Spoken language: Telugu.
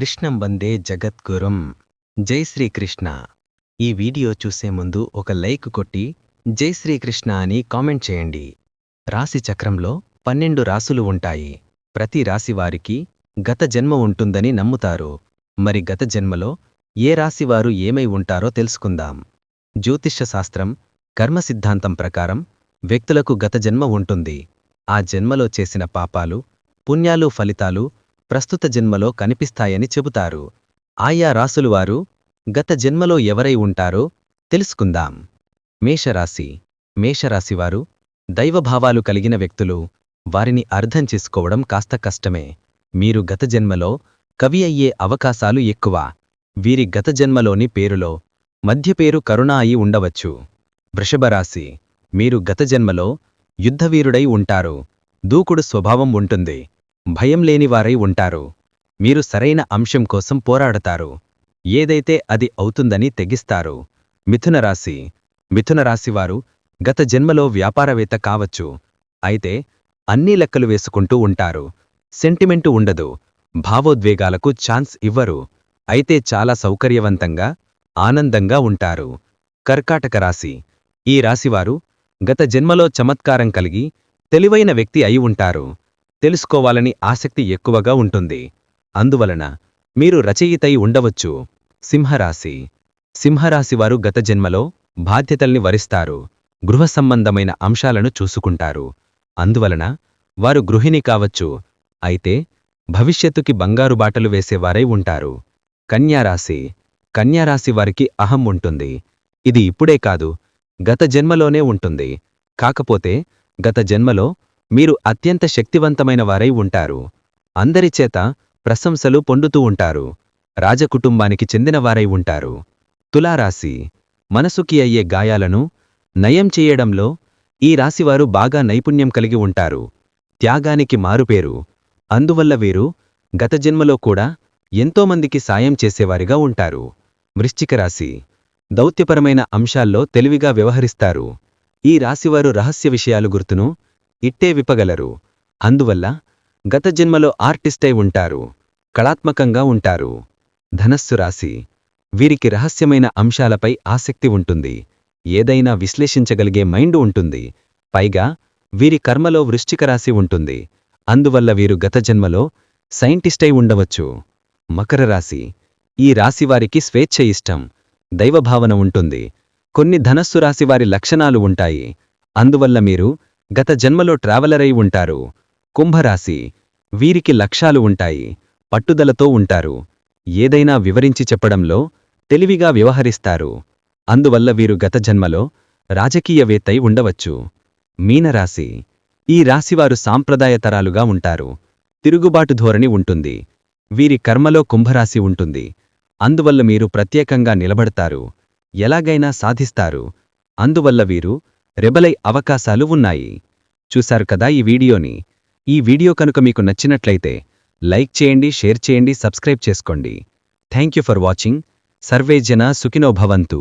కృష్ణం వందే జగద్గురుం. జై శ్రీకృష్ణ. ఈ వీడియో చూసే ముందు ఒక లైక్ కొట్టి జై శ్రీకృష్ణ అని కామెంట్ చేయండి. రాశి చక్రంలో పన్నెండు రాసులు ఉంటాయి. ప్రతి రాశివారికి గత జన్మ ఉంటుందని నమ్ముతారు. మరి గత జన్మలో ఏ రాశివారు ఏమై ఉంటారో తెలుసుకుందాం. జ్యోతిష్య శాస్త్రం కర్మ సిద్ధాంతం ప్రకారం వ్యక్తులకు గత జన్మ ఉంటుంది. ఆ జన్మలో చేసిన పాపాలు పుణ్యాలు ఫలితాలు ప్రస్తుత జన్మలో కనిపిస్తాయని చెబుతారు. ఆయా రాసులువారు గత జన్మలో ఎవరై ఉంటారో తెలుసుకుందాం. మేషరాశి. మేషరాశివారు దైవభావాలు కలిగిన వ్యక్తులు వారిని అర్థం చేసుకోవడం కాస్త కష్టమే. మీరు గత జన్మలో కవి అయ్యే అవకాశాలు ఎక్కువ. వీరి గత జన్మలోని పేరులో మధ్య పేరు కరుణ అయి ఉండవచ్చు. వృషభరాశి. మీరు గత జన్మలో యుద్ధవీరుడై ఉంటారు. దూకుడు స్వభావం ఉంటుంది. భయం లేనివారై ఉంటారు. మీరు సరైన అంశం కోసం పోరాడతారు. ఏదైతే అది అవుతుందని తెగిస్తారు. మిథునరాశి మిథునరాశివారు గత జన్మలో వ్యాపారవేత్త కావచ్చు. అయితే అన్నీ లెక్కలు వేసుకుంటూ ఉంటారు. సెంటిమెంటు ఉండదు. భావోద్వేగాలకు ఛాన్స్ ఇవ్వరు. అయితే చాలా సౌకర్యవంతంగా ఆనందంగా ఉంటారు. కర్కాటక రాశి. ఈ రాశివారు గత జన్మలో చమత్కారం కలిగి తెలివైన వ్యక్తి అయి ఉంటారు. తెలుసుకోవాలని ఆసక్తి ఎక్కువగా ఉంటుంది. అందువలన మీరు రచయితై ఉండవచ్చు. సింహరాశి. సింహరాశివారు గత జన్మలో బాధ్యతల్ని వరిస్తారు. గృహ సంబంధమైన అంశాలను చూసుకుంటారు. అందువలన వారు గృహిణి కావచ్చు. అయితే భవిష్యత్తుకి బంగారు బాటలు వేసేవారై ఉంటారు. కన్యారాశి. కన్యారాశి వారికి అహం ఉంటుంది. ఇది ఇప్పుడే కాదు గత జన్మలోనే ఉంటుంది. కాకపోతే గత జన్మలో మీరు అత్యంత శక్తివంతమైన వారై ఉంటారు. అందరిచేత ప్రశంసలు పొందుతూ ఉంటారు. రాజకుటుంబానికి చెందినవారై ఉంటారు. తులారాశి. మనసుకి అయ్యే గాయాలను నయం చేయడంలో ఈ రాశివారు బాగా నైపుణ్యం కలిగి ఉంటారు. త్యాగానికి మారుపేరు. అందువల్ల వీరు గత జన్మలో కూడా ఎంతోమందికి సాయం చేసేవారిగా ఉంటారు. వృశ్చిక రాశి. దౌత్యపరమైన అంశాల్లో తెలివిగా వ్యవహరిస్తారు. ఈ రాశివారు రహస్య విషయాలు గుర్తును ఇట్టే విప్పగలరు. అందువల్ల గత జన్మలో ఆర్టిస్టై ఉంటారు కళాత్మకంగా ఉంటారు. ధనస్సు రాశి వీరికి రహస్యమైన అంశాలపై ఆసక్తి ఉంటుంది. ఏదైనా విశ్లేషించగలిగే మైండ్ ఉంటుంది. పైగా వీరి కర్మలో వృశ్చిక రాశి ఉంటుంది. అందువల్ల వీరు గత జన్మలో సైంటిస్టై ఉండవచ్చు. మకర రాశి ఈ రాశివారికి స్వేచ్ఛ ఇష్టం దైవభావన ఉంటుంది. కొన్ని ధనస్సు రాశివారి లక్షణాలు ఉంటాయి. అందువల్ల మీరు గత జన్మలో ట్రావెలరై ఉంటారు. కుంభరాశి. వీరికి లక్ష్యాలు ఉంటాయి. పట్టుదలతో ఉంటారు. ఏదైనా వివరించి చెప్పడంలో తెలివిగా వ్యవహరిస్తారు. అందువల్ల వీరు గత జన్మలో రాజకీయవేత్తై ఉండవచ్చు. మీనరాశి. ఈ రాశివారు సాంప్రదాయ తరాలుగా ఉంటారు. తిరుగుబాటు ధోరణి ఉంటుంది. వీరి కర్మలో కుంభరాశి ఉంటుంది. అందువల్ల మీరు ప్రత్యేకంగా నిలబడతారు. ఎలాగైనా సాధిస్తారు. అందువల్ల వీరు రెబలై అవకాశాలు ఉన్నాయి. చూశారు కదా ఈ వీడియోని? ఈ వీడియో కనుక మీకు నచ్చినట్లయితే లైక్ చేయండి షేర్ చేయండి సబ్స్క్రైబ్ చేసుకోండి. Thank you for watching. Survey జన సుఖినో భవంతు.